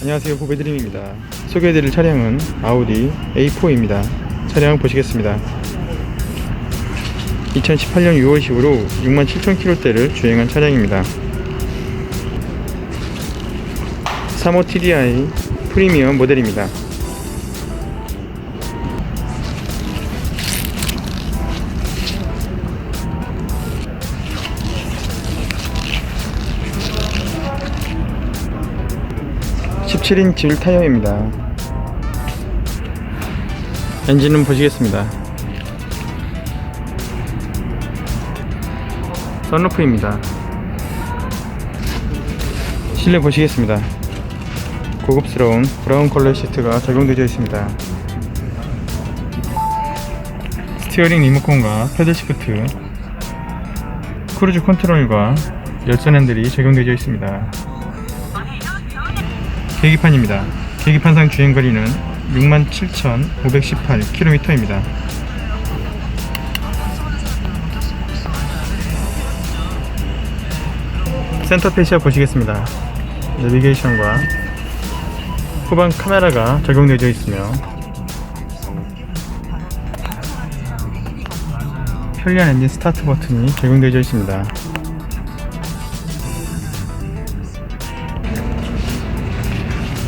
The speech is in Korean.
안녕하세요. 보배드림입니다. 소개해드릴 차량은 아우디 A4입니다. 차량 보시겠습니다. 2018년 6월식으로 67,000km대를 주행한 차량입니다. 35 TDI 프리미엄 모델입니다 (17인) 질 타이어입니다. 엔진은 보시겠습니다. 선루프입니다. 실내 보시겠습니다. 고급스러운 브라운 컬러 시트가 적용되어 있습니다. 스티어링 리모컨과 패들 시프트 크루즈 컨트롤과 열선 핸들이 적용되어 있습니다 계기판입니다 계기판상 주행 거리는 67,518km입니다 센터 페시아 보시겠습니다. 내비게이션과 후방 카메라가 적용되어 있으며 편리한 엔진 스타트 버튼이 적용되어 있습니다.